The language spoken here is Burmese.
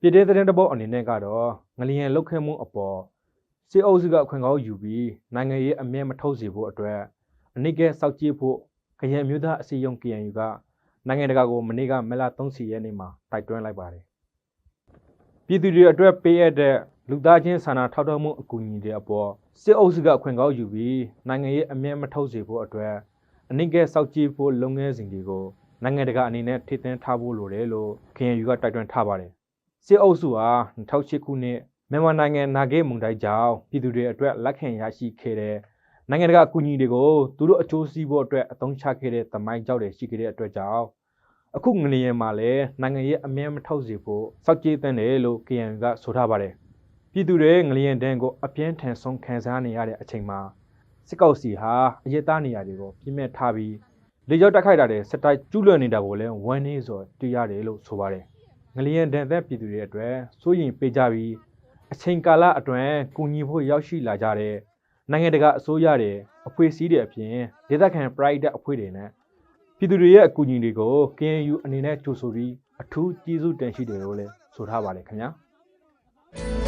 ပြည်တဲ့တဲ့တစ်ပုတ်အနေနဲ့ကတော့ငလျင်လောက်ခဲမှုအပေါ်စစ်အုပ်စုကအခွင့်ကောင်းယူပြီးနိုင်ငံရေးအမြဲမထုတ်စေဖို့အတွက်အနိကဲစောက်ကြည့်ဖို့ခရံမျိုးသားအစည်းအရုံး KNU ကနိုင်ငံတကာကိုမနေ့ကမလ30ရက်နေ့မှာတိုက်တွန်းလိုက်ပါတယ်ပြည်သူတွေအတွက်ပေးရတဲ့လူသားချင်းစာနာထောက်ထားမှုအကူအညီတွေအပေါ်စစ်အုပ်စုကအခွင့်ကောင်းယူပြီးနိုင်ငံရေးအမြဲမထုတ်စေဖို့အတွက်အနိကဲစောက်ကြည့်ဖို့လုပ်ငန်းစဉ်တွေကိုနိုင်ငံတကာအနေနဲ့ထိသိမ်းထားဖို့လိုတယ်လို့ KNU ကတိုက်တွန်းထားပါတယ် စစ်အုပ်စုဟာ2008ခုနှစ်မြန်မာနိုင်ငံနာဂိတ်မုန်တိုင်းကြောင့်ပြည်သူတွေအတွက်လက်ခံရရှိခဲ့တဲ့နိုင်ငံတကာအကူအညီတွေကိုသူတို့အကျိုးစီးဖို့အတွက်အသုံးချခဲ့တဲ့သမိုင်းကြောက်တွေရှိခဲ့တဲ့အတွက်ကြောင့်အခုငလျင်မှာလည်းနိုင်ငံရေးအမြဲမထောက်စေဖို့စောက်ကြည့်တဲ့တယ်လို့ KN ကဆိုထားပါတယ်ပြည်သူတွေငလျင်တန်းကိုအပြင်းထန်ဆုံးခံစားနေရတဲ့အချိန်မှာစစ်ကောက်စီဟာအရေးသားနေရာတွေကိုပြင်းမဲ့ထားပြီးလေကြောက်တက်ခိုက်တာတွေစက်တိုက်ကျူးလွန်နေတာကိုလည်းဝမ်းနည်းစွာတွေ့ရတယ်လို့ဆိုပါတယ် ငလျင်ဒဏ်သက်ပြည်သူတွေအတွက်စိုးရင်ပေးကြပြီးအချိန်ကာလအတွင်းကူညီဖို့ရောက်ရှိလာကြတဲ့နိုင်ငံတကာအစိုးရတွေအဖွဲ့အစည်းတွေအပြင်ဒေသခံ private အဖွဲ့တွေနဲ့ပြည်သူတွေရဲ့အကူအညီတွေကို KNU အနေနဲ့ကြိုဆိုပြီးအထူးကျေးဇူးတင်ရှိတယ်လို့လည်းဆိုထားပါတယ်ခင်ဗျာ။